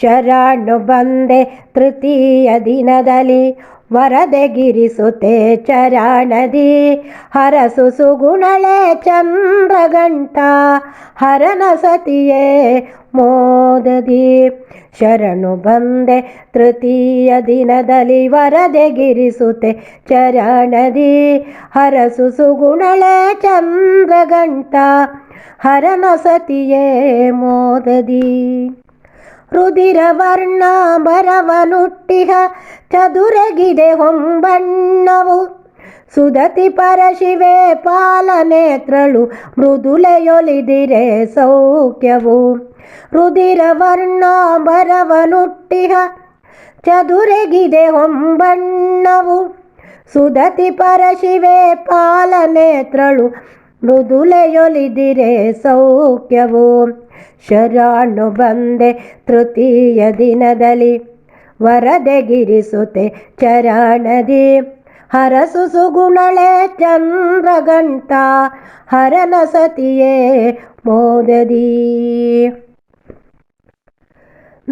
ಶರಣು ಬಂದೆ ತೃತೀಯ ದಿನದಲ್ಲಿ ವರದೆಗಿರಿಸುತ್ತೆ ಚರಣದಿ. ಹರಸು ಸುಗುಣಳೆ ಚಂದ್ರಗಂಟ ಹರನ ಸತಿಯೇ ಮೋದದಿ. ಶರಣು ಬಂದೆ ತೃತೀಯ ದಿನದಲ್ಲಿ ವರದೆಗಿರಿಸುತ್ತೆ ಚರಣದಿ. ಹರಸು ಸುಗುಣಳೆ ಚಂದ್ರಗಂಟ ಹರನ ಸತಿಯೇ ಮೋದದಿ. ರುದಿರ ವರ್ಣ ಬರವನುಟ್ಟಿಹ ಚದುರಗಿದೆ ಹೊಂಬಣ್ಣವು. ಸುದತಿ ಪರಶಿವೆ ಪಾಲನೇತ್ರಳು ಮೃದುಲೆಯೊಲಿದಿರೆ ಸೌಖ್ಯವು. ರುದಿರ ವರ್ಣ ಬರವನುಟ್ಟಿಹ ಚದುರೆಗಿದೆ ಹೊಂಬಣ್ಣವು. ಸುದತಿ ಪರಶಿವೆ ಪಾಲನೇತ್ರಳು ಮೃದುಲೆಯೊಲಿದಿರೆ ಸೌಖ್ಯವು. ಶರಣು ಬಂದೆ ತೃತೀಯ ದಿನದಲ್ಲಿ. ವರದೆಗಿರಿಸುತ್ತೆ ಚರಣದಿ. ಹರಸು ಸುಗುಣಳೆ ಚಂದ್ರಗಂಟ ಹರನ ಸತಿಯೇ ಮೋದದಿ.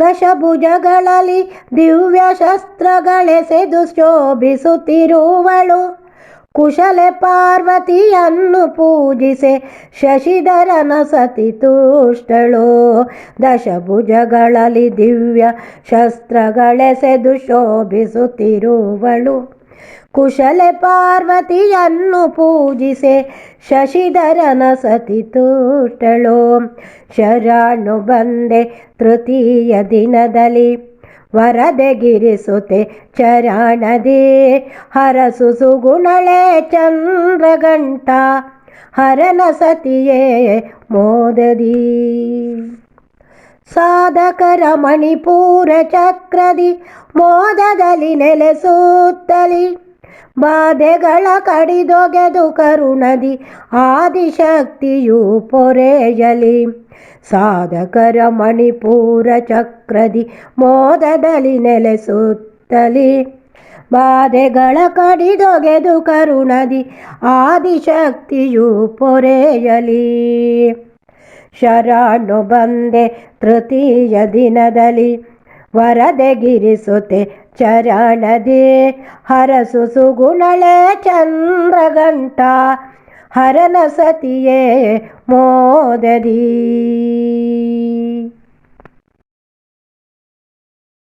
ದಶಭುಜಗಳಲ್ಲಿ ದಿವ್ಯ ಶಸ್ತ್ರಗಳೆಸೆದು ಶೋಭಿಸುತ್ತಿರುವಳು. ಕುಶಲೆ ಪಾರ್ವತಿಯನ್ನು ಪೂಜಿಸೆ ಶಶಿಧರನ ಸತಿ ತುಷ್ಟಳು. ದಶಭುಜಗಳಲ್ಲಿ ದಿವ್ಯ ಶಸ್ತ್ರಗಳೆಸೆದು ಶೋಭಿಸುತ್ತಿರುವಳು. ಕುಶಲೆ ಪಾರ್ವತಿಯನ್ನು ಪೂಜಿಸೆ ಶಶಿಧರನ ಸತಿ ತುಷ್ಟಳು. ಶರಣು ಬಂದೆ ತೃತೀಯ ದಿನದಲ್ಲಿ ವರದೆಗಿರಿಸುತ್ತೆ ಚರಣದಿ. ಹರಸು ಸುಗುಣಳೆ ಚಂದ್ರಗಂಟ ಹರನ ಸತಿಯೇ ಮೋದದಿ. ಸಾಧಕರ ಮಣಿಪೂರ ಚಕ್ರದಿ ಮೋದದಲ್ಲಿ ನೆಲೆಸುತ್ತಲಿ. ಬಾಧೆಗಳ ಕಡಿದೊಗೆದು ಕರುಣದಿ ಆದಿಶಕ್ತಿಯು ಪೊರೆಯಲಿ. ಸಾಧಕರ ಮಣಿಪುರ ಚಕ್ರದಿ ಮೋದದಲ್ಲಿ ನೆಲೆಸುತ್ತಲಿ. ಬಾಧೆಗಳ ಕಡಿದೊಗೆದು ಕರುಣದಿ ಆದಿಶಕ್ತಿಯು ಪೊರೆಯಲಿ. ಶರಣು ಬಂದೆ ತೃತೀಯ ದಿನದಲ್ಲಿ ವರದೆಗಿರಿಸುತ್ತೆ ಚರಣದಿ. ಹರಸು ಸುಗುಣಳೆ ಚಂದ್ರಗಂಟ ಹರನ ಸತಿಯೇ ಮೋದದಿ.